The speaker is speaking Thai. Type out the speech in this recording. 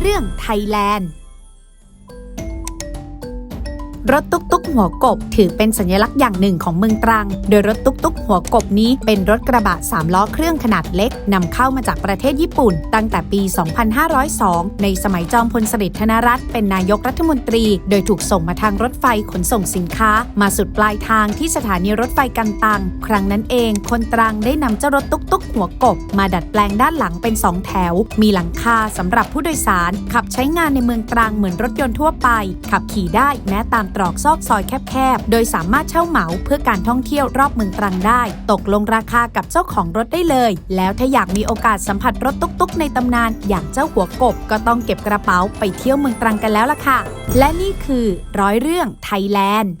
เรื่องไทยแลนด์ รถตุ๊กตุ๊กหัวกบ ถือเป็นสัญลักษณ์อย่างหนึ่งของเมืองตรัง โดยรถตุ๊กตุ๊กหัวกบนี้เป็นรถกระบะ 3 ล้อเครื่องขนาดเล็กนำเข้ามาจากประเทศญี่ปุ่น ตั้งแต่ปี 2502 ในสมัยจอมพลสฤษดิ์ธนรัตน์เป็นนายกรัฐมนตรี โดยถูกส่งมาทางรถไฟขนส่งสินค้า มาสุดปลายทางที่สถานีรถไฟกันตัง ครั้งนั้นเอง คนตรังได้นำเจ้ารถตุ๊กตุ๊กหัวกบ มาดัดแปลงด้านหลังเป็นสองแถว มีหลังคาสำหรับผู้โดยสาร ขับใช้งานในเมืองตรังเหมือนรถยนต์ทั่วไป ขับขี่ได้แม้ตามตรอกซอกซอยแคบๆ โดยสามารถเช่าเหมาเพื่อการท่องเที่ยวรอบเมืองตรังได้ ตกลงราคากับเจ้าของรถได้เลย แล้วถ้าอยากมีโอกาสสัมผัสรถตุ๊กๆ ในตำนาน อย่างเจ้าหัวกบก็ต้องเก็บกระเป๋าไปเที่ยวเมืองตรังกันแล้วล่ะค่ะ และนี่คือร้อยเรื่องไทยแลนด์